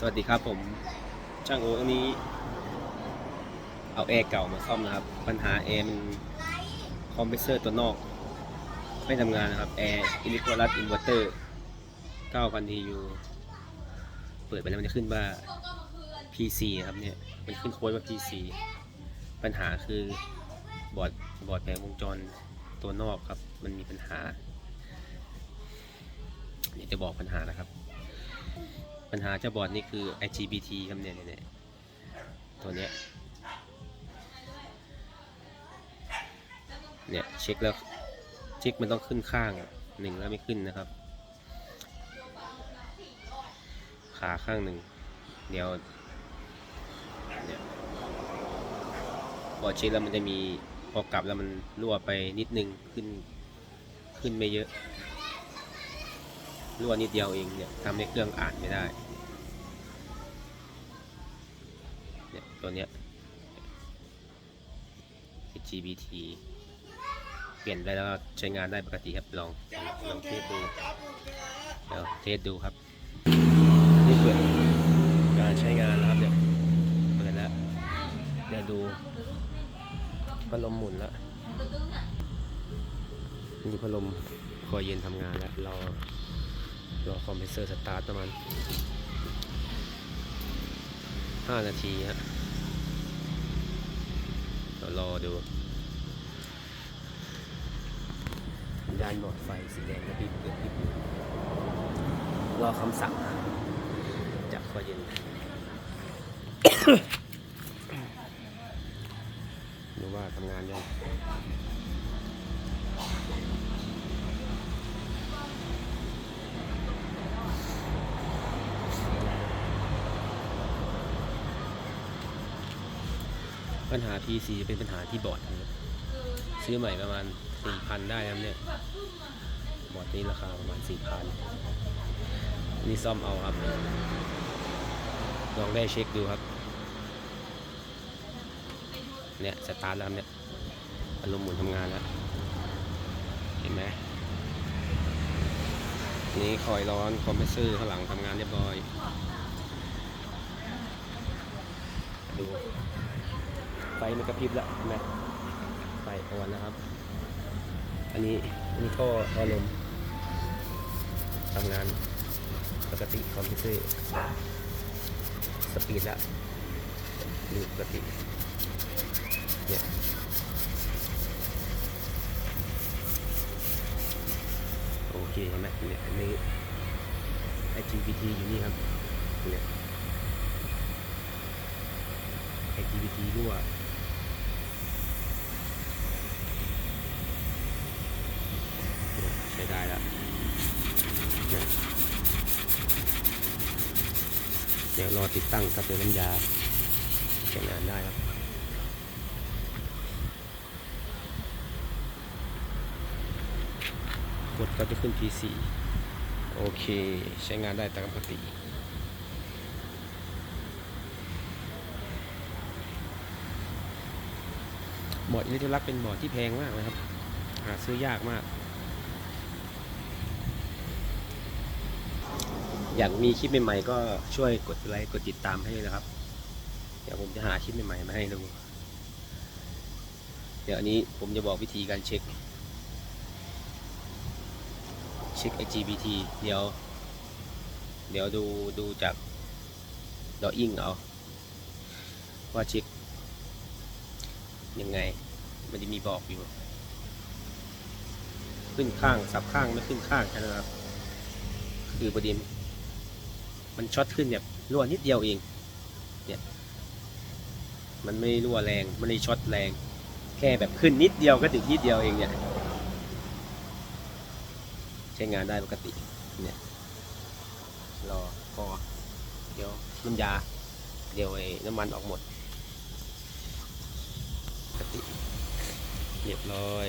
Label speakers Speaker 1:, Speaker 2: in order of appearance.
Speaker 1: สวัสดีครับผมช่างโออันนี้ เอาแอร์เก่ามาซ่อมนะครับ ปัญหาแอร์มันคอมเพรสเซอร์ตัวนอก ไม่ทำงานนะครับแอร์อิเล็กโทรลัสอินเวอร์เตอร์9,000 TU เปิดไปแล้วมันจะขึ้นว่า PC ครับเนี่ยมันขึ้นโค้ดว่า PC ปัญหาคือบอร์ดบอร์ดแผงวงจรตัวนอกครับ มันมีปัญหาเดี๋ยวจะบอกปัญหานะครับ ปัญหาเจ้าบอร์ดนี่คือ IGBT ครับเนี่ยเนี่ยเนี่ยตัวเนี้ยเนี่ยเช็คแล้วเช็คมันต้องขึ้นข้างหนึ่งแล้วไม่ขึ้นนะครับ ขาข้างหนึ่งเดี๋ยวเนี่ยบอเช็คแล้วมันจะมีพอกลับแล้วมันรั่วไปนิดนึงขึ้นขึ้นไม่เยอะ รั่วนิดเดียวเองเนี่ยทำให้เครื่องอ่านไม่ได้เนี่ยตัวเนี้ย LGBT เปลี่ยนไปแล้วใช้งานได้ปกติครับลองลองเทสดูเดี๋ยวเทสดูครับนี่เปิดการใช้งานแล้วครับเนี่ยเปิดแล้วเดี๋ยวดูพัดลมหมุนแล้วนี่พัดลมคอยเย็นทำงานแล้วรอ รอคอมเพรสเซอร์สตาร์ทประมาณ 5 นาทีฮะเดี๋ยวรอดูด้านบอดไฟสีแดงกระพริบกระพริบอยู่รอคำสั่งจากคอยเย็นดูว่าทำงานยัง ปัญหา PC เป็นปัญหาที่บอร์ดนะครับซื้อใหม่ประมาณ 4,000 ได้นะครับเนี่ย บอร์ดนี้ราคาประมาณ 4,000 นี่ซ่อมเอาครับ ลองได้เช็คดูครับ เนี่ย สตาร์ทแล้วเนี่ยอารมณ์หมุนทำงานแล้ว เห็นไหมนี่คอยร้อนคอมเพรสเซอร์ข้างหลังทำงานเรียบร้อยดู ไฟมันกระพริบแล้วเห็นไหมไฟอ่อนนะครับ อันนี้อันนี้ท่อท่อลมทำงานปกติคอมพิวเตอร์สปีดละดูปกติเนี่ยโอเคเห็นไหมเนี่ยอันนี้ IGBT อยู่นี่ครับเนี่ย IGBT รั่วช้ได้แล้ว เนี่ยเดี๋ยวรอติดตั้งกับตัวน้ำยาใช้งานได้ครับ กดก็จะขึ้น PC โอเค ใช้งานได้ตามปกติบอร์ดอิเล็กทรลักษณ์เป็นบอร์ดที่แพงมากนะครับ หาซื้อยากมาก อยากมีคลิปใหม่ๆก็ช่วยกดไลค์กดติดตามให้ด้วยนะครับ เดี๋ยวผมจะหาคลิปใหม่ๆมาให้ดู เดี๋ยวอันนี้ผมจะบอกวิธีการเช็ค เช็ค IGBT เดี๋ยว เดี๋ยวดูดูจากดออิงเอาว่าเช็คยังไง มันจะมีบอกอยู่ ขึ้นข้าง สับข้างไม่ขึ้นข้างแค่นั้นครับ คือประเด็น มันช็อตขึ้นแบบรั่วนิดเดียวเอง เนี่ย มันไม่รั่วแรง มันไม่ช็อตแรง แค่แบบขึ้นนิดเดียวก็ถึงนิดเดียวเองเนี่ย ใช้งานได้ปกติ เนี่ย รอพอเดี๋ยวน้ำยา เดี๋ยวไอ้น้ำมันออกหมด ปกติ เรียบร้อย